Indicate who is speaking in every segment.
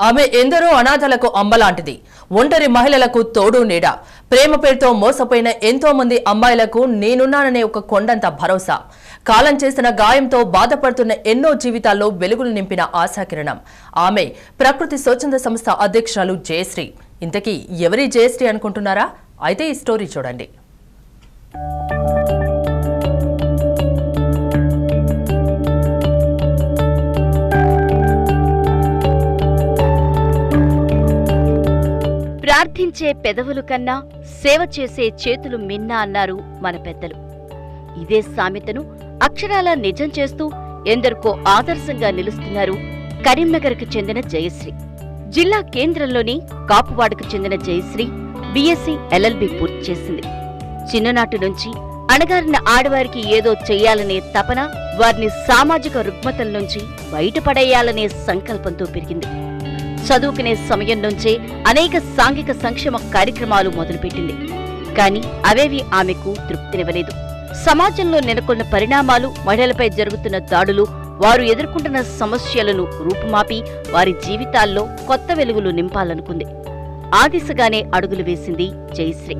Speaker 1: ఆమె ఎందరో అనాథలకు అమ్మలాంటిది. ఒంటరి మహిళలకు తోడు నీడ. ప్రేమ పేరుతో మోసపోయిన ఎంతో మంది అమ్మాయిలకు నేనున్నాననే ఒక కొండంత భరోసా. కాలం చేసిన గాయంతో బాధపడుతున్న ఎన్నో జీవితాల్లో వెలుగులు నింపిన ఆశాకిరణం. ఆమె ప్రకృతి స్వచ్ఛంద సంస్థ అధ్యక్షురాలు జయశ్రీ. ఇంతకీ ఎవరి జయశ్రీ అనుకుంటున్నారా? అయితే ఈ స్టోరీ చూడండి.
Speaker 2: ప్రార్థించే పెదవులు కన్నా సేవ చేసే చేతులు మిన్న అన్నారు మన పెద్దలు. ఇదే సామెతను అక్షరాల నిజం చేస్తూ ఎందరికో ఆదర్శంగా నిలుస్తున్నారు కరీంనగర్కు చెందిన జయశ్రీ. జిల్లా కేంద్రంలోని కాపువాడకు చెందిన జయశ్రీ బీఎస్సీ ఎల్ఎల్బి పూర్తి చేసింది. చిన్ననాటి నుంచి అణగారిన ఆడవారికి ఏదో చెయ్యాలనే తపన వారిని సామాజిక రుగ్మతల నుంచి బయటపడేయాలనే సంకల్పంతో పెరిగింది. చదువుకునే సమయం నుంచే అనేక సాంఘిక సంక్షేమ కార్యక్రమాలు మొదలుపెట్టింది. కానీ అవేవి ఆమెకు తృప్తినివ్వలేదు. సమాజంలో నెలకొన్న పరిణామాలు మహిళలపై జరుగుతున్న దాడులు వారు ఎదుర్కొంటున్న సమస్యలను రూపుమాపి వారి జీవితాల్లో కొత్త వెలుగులు నింపాలనుకుంది. ఆ దిశగానే అడుగులు వేసింది జయశ్రీ.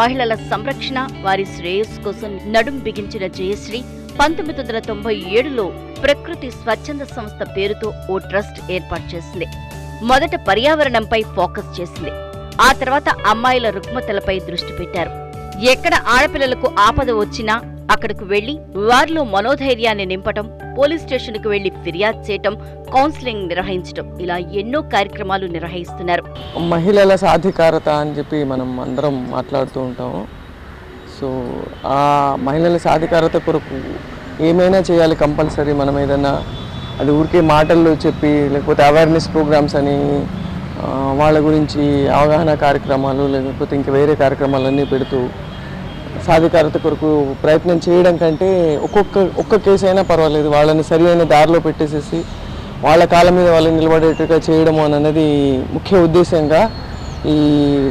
Speaker 2: మహిళల సంరక్షణ వారి శ్రేయస్సు కోసం నడుం బిగించిన జయశ్రీ పంతొమ్మిది వందల తొంభై ఏడులో ప్రకృతి స్వచ్ఛంద సంస్థ పేరుతో ఓ ట్రస్ట్ ఏర్పాటు చేసింది. మొదట పర్యావరణంపై ఫోకస్ చేసింది. ఆ తర్వాత అమ్మాయిల రుగ్మతలపై దృష్టి పెట్టారు. ఎక్కడ ఆడపిల్లలకు ఆపద వచ్చినా అక్కడకు వెళ్ళి వారిలో మనోధైర్యాన్ని నింపటం పోలీస్ స్టేషన్కు వెళ్ళి ఫిర్యాదు చేయటం కౌన్సిలింగ్ నిర్వహించటం ఇలా ఎన్నో కార్యక్రమాలు నిర్వహిస్తున్నారు.
Speaker 3: మహిళల సాధికారత అని చెప్పి మనం అందరం మాట్లాడుతూ ఉంటాము. సో ఆ మహిళల సాధికారత కొరకు ఏమైనా చేయాలి కంపల్సరీ మనం ఏదైనా అది ఊరికే మాటల్లో చెప్పి లేకపోతే అవేర్నెస్ ప్రోగ్రామ్స్ అని వాళ్ళ గురించి అవగాహన కార్యక్రమాలు లేకపోతే ఇంకా వేరే కార్యక్రమాలన్నీ పెడుతూ సాధికారత కొరకు ప్రయత్నం చేయడం కంటే ఒక్కొక్క ఒక్క కేసు అయినా పర్వాలేదు. వాళ్ళని సరి అయిన దారిలో పెట్టేసేసి వాళ్ళ కాళ్ళ మీద వాళ్ళు నిలబడేట్టుగా చేయడం అన్నది అనేది ముఖ్య ఉద్దేశంగా ఈ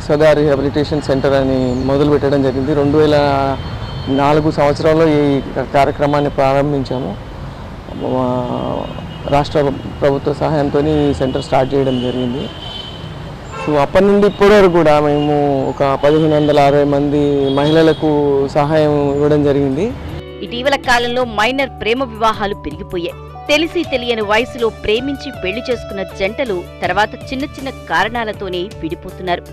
Speaker 3: సదా రిహాబిలిటేషన్ సెంటర్ అని మొదలు పెట్టడం జరిగింది. రెండు వేల నాలుగు సంవత్సరంలో ఈ కార్యక్రమాన్ని ప్రారంభించాము. రాష్ట్ర ప్రభుత్వ సహాయంతో ఈ సెంటర్ స్టార్ట్ చేయడం జరిగింది. సో అప్పటి నుండి ఇప్పటి వరకు కూడా మేము ఒక పదిహేను వందల అరవై మంది మహిళలకు సహాయం ఇవ్వడం జరిగింది.
Speaker 2: ఇటీవల కాలంలో మైనర్ ప్రేమ వివాహాలు పెరిగిపోయాయి. తెలిసి తెలియని వయసులో ప్రేమించి పెళ్ళి చేసుకున్న జంటలు తర్వాత చిన్న చిన్న కారణాలతోనే విడిపోతున్నారు.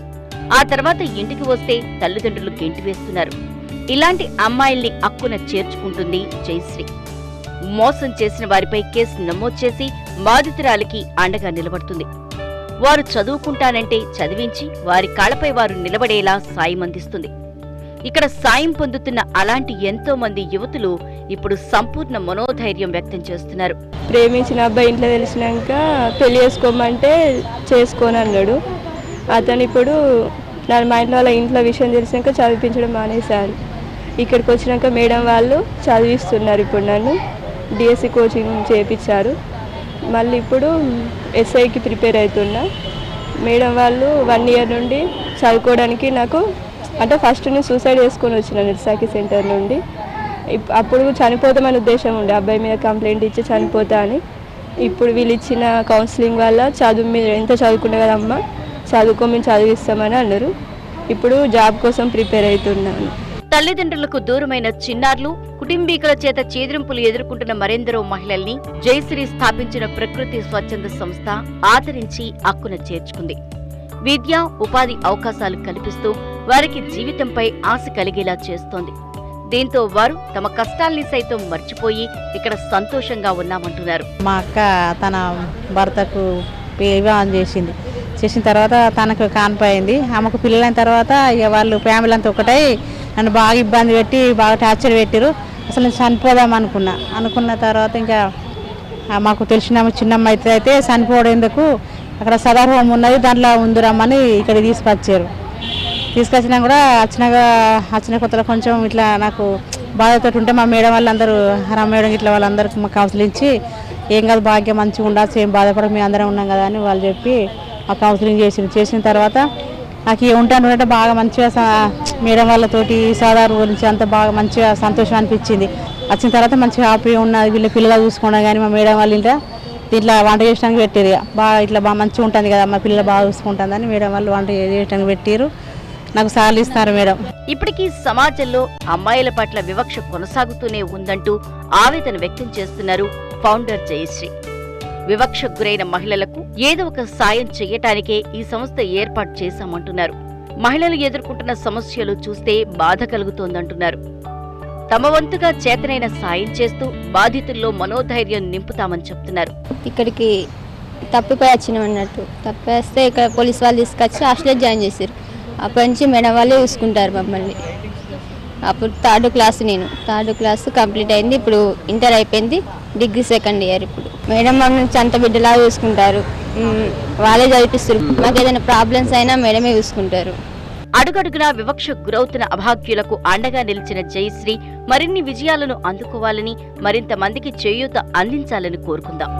Speaker 2: ఆ తర్వాత ఇంటికి వస్తే తల్లిదండ్రులు గెంటివేస్తున్నారు ఇలాంటి అమ్మాయిల్ని అక్కున చేర్చుకుంటుంది జయశ్రీ. మోసం చేసిన వారిపై కేసు నమోదు చేసి బాధితురాలికి అండగా నిలబడుతుంది. వారు చదువుకుంటానంటే చదివించి వారి కాళ్ళపై వారు నిలబడేలా సాయం అందిస్తుంది. ఇక్కడ సాయం పొందుతున్న అలాంటి ఎంతో మంది యువతులు ఇప్పుడు సంపూర్ణ మనోధైర్యం వ్యక్తం చేస్తున్నారు.
Speaker 4: ప్రేమించిన అబ్బాయి ఇంట్లో తెలిసినాక పెళ్ళి చేసుకోమంటే చేసుకోను అన్నాడు అతను ఇప్పుడు నా మా ఇంట్లో వాళ్ళ ఇంట్లో విషయం తెలిసినాక చదివించడం మానేశారు. ఇక్కడికి వచ్చినాక మేడం వాళ్ళు చదివిస్తున్నారు ఇప్పుడు నన్ను. డిఎస్సి కోచింగ్ చేపించారు. మళ్ళీ ఇప్పుడు ఎస్ఐకి ప్రిపేర్ అవుతున్నా. మేడం వాళ్ళు వన్ ఇయర్ నుండి చదువుకోవడానికి నాకు అంటే ఫస్ట్ నేను సూసైడ్ చేసుకొని వచ్చిన నిర్సాకి సెంటర్ నుండి. ఇప్- అప్పుడు చనిపోతామని ఉద్దేశం ఉండే. అబ్బాయి మీద కంప్లైంట్ ఇచ్చి చనిపోతా అని. ఇప్పుడు వీళ్ళు ఇచ్చిన కౌన్సిలింగ్ వల్ల చదువు మీద ఎంత చదువుకునే కదమ్మా చదువుకో మేము చదివిస్తామని అన్నారు. ఇప్పుడు జాబ్ కోసం ప్రిపేర్ అవుతున్నాను.
Speaker 2: తల్లిదండ్రులకు దూరమైన చిన్నారులు కుటుంబీకుల చేత చేదిరింపులు ఎదుర్కొంటున్న మరెందరో మహిళల్ని జయశ్రీ స్థాపించిన ప్రకృతి స్వచ్ఛంద సంస్థ ఆదరించి అక్కున చేర్చుకుంది. విద్య ఉపాధి అవకాశాలు కల్పిస్తూ వారికి జీవితంపై ఆశ కలిగేలా చేస్తోంది. దీంతో వారు తమ కష్టాల్ని సైతం మర్చిపోయి ఇక్కడ సంతోషంగా ఉన్నామంటున్నారు.
Speaker 5: మా అక్క తన భర్తకు వివాహం చేసింది. చేసిన తర్వాత తనకు కానిపోయింది ఆమెకు పిల్లలైన తర్వాత ఇక వాళ్ళు ఫ్యామిలీ అంతా ఒకటై నన్ను బాగా ఇబ్బంది పెట్టి బాగా టార్చర్ పెట్టారు అసలు చనిపోదాం అనుకున్నా. అనుకున్న తర్వాత ఇంకా మాకు తెలిసిన చిన్నమ్మ అయితే అయితే అక్కడ సదర్ హోమ్ ఉన్నది దాంట్లో ఉందిరమ్మని ఇక్కడ తీసుకొచ్చారు. తీసుకొచ్చినా కూడా వచ్చినగా వచ్చిన కొత్తలో కొంచెం ఇట్లా నాకు బాధతో ఉంటే మా మేడం వాళ్ళందరూ రా మేడం ఇట్లా వాళ్ళందరికీ మా కౌన్సిలింగ్ ఇచ్చి ఏం కాదు భాగ్యం మంచిగా ఉండాల్సి ఏం బాధపడక మేము అందరం ఉన్నాం కదా అని వాళ్ళు చెప్పి ఆ కౌన్సిలింగ్ చేసి చేసిన తర్వాత నాకు ఉంటాను అంటే బాగా మంచిగా మేడం వాళ్ళతోటి సాధారణ గురించి అంత బాగా మంచిగా సంతోషం అనిపించింది. వచ్చిన తర్వాత మంచిగా హ్యాపీగా ఉన్నది వీళ్ళ పిల్లలు చూసుకోవడం కానీ మా మేడం వాళ్ళ ఇంట్లో ఇట్లా వంట చేయడానికి పెట్టారు బాగా ఇట్లా బాగా మంచిగా ఉంటుంది కదా మా పిల్లలు బాగా చూసుకుంటుందని మేడం వాళ్ళు వంట చేయడానికి పెట్టారు నాకు సార్లు ఇస్తారు మేడం.
Speaker 2: ఇప్పటికీ సమాజంలో అమ్మాయిల పట్ల వివక్ష కొనసాగుతూనే ఉందంటూ ఆవేదన వ్యక్తం చేస్తున్నారు ఫౌండర్ జయశ్రీ. వివక్షకు గురైన మహిళలకు ఏదో ఒక సాయం చేయటానికే ఈ సంస్థ ఏర్పాటు చేశామంటున్నారు. మహిళలు ఎదుర్కొంటున్న సమస్యలు చూస్తే బాధ కలుగుతోందంటున్నారు. తమ వంతుగా చేతనైన సాయం చేస్తూ బాధితుల్లో మనోధైర్యం నింపుతామని చెప్తున్నారు.
Speaker 6: ఇక్కడికి తప్పిపోయి వచ్చినాం అన్నట్టు తప్పేస్తే ఇక్కడ పోలీస్ వాళ్ళు తీసుకొచ్చి హాస్టల్లో జాయిన్ చేశారు. అప్పటి నుంచి మేడం వాళ్ళే చూసుకుంటారు మమ్మల్ని. అప్పుడు థర్డ్ క్లాస్ నేను. థర్డ్ క్లాస్ కంప్లీట్ అయింది. ఇప్పుడు ఇంటర్ అయిపోయింది. డిగ్రీ సెకండ్ ఇయర్ ఇప్పుడు. మేడం మమ్మల్ని చంత బిడ్డలా చూసుకుంటారు. వాళ్ళే చదివిస్తారు మాకు ఏదైనా ప్రాబ్లమ్స్ అయినా మేడమే చూసుకుంటారు.
Speaker 2: అడుగడుగునా వివక్షకు గురవుతున్న అభాగ్యులకు అండగా నిలిచిన జయశ్రీ మరిన్ని విజయాలను అందుకోవాలని మరింత మందికి చేయూత అందించాలని కోరుకుందాం.